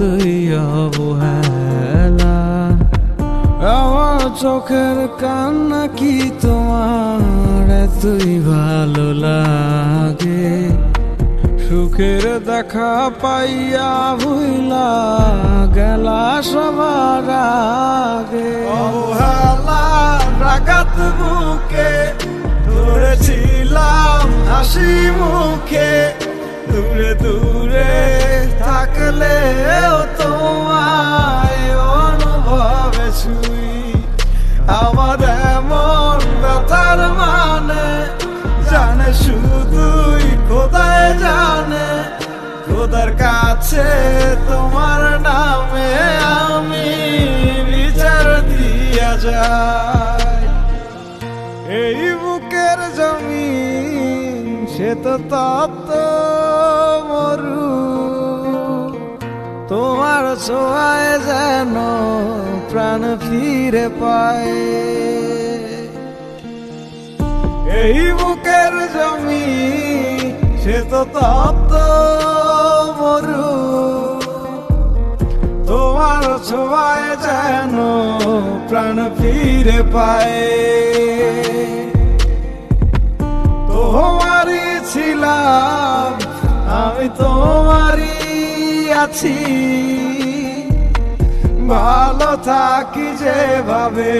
ততই অবহেলা আমার চোখের কান্না কি তোমার? এতই ভালো লাগে। সুখের দেখা পাইয়া ভুইলা গেলা। কাছে তোমার নামে আমি বিচার দিয়া যাই। এই বুকের জমি সে তো তত্ত্ব মরু। তোমার ছোঁয়ায় যেন প্রাণ ফিরে পায়। এই বুকের জমি সে তো তপ্ত ছোঁয়ায় যেন প্রাণ ফিরে পায়। তোমারই ছিলাম, আমি তোমারই আছি। ভালো থাকি যেভাবে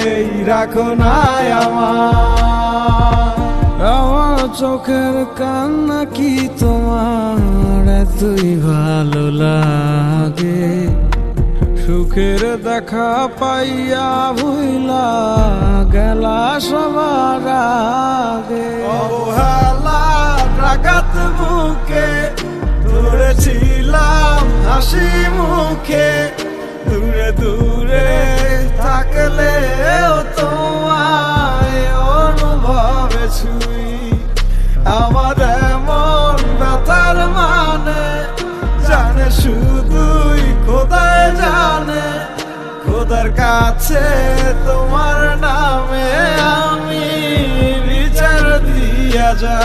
রাখো না আমার। আমার চোখের কান্না কি তোমার? তুই ভালো লাগে। সুখের দেখা পাইয়া ভুইলা গেলা সবার খোদার কাছে তোমার নামে আমি বিচার দিয়া যা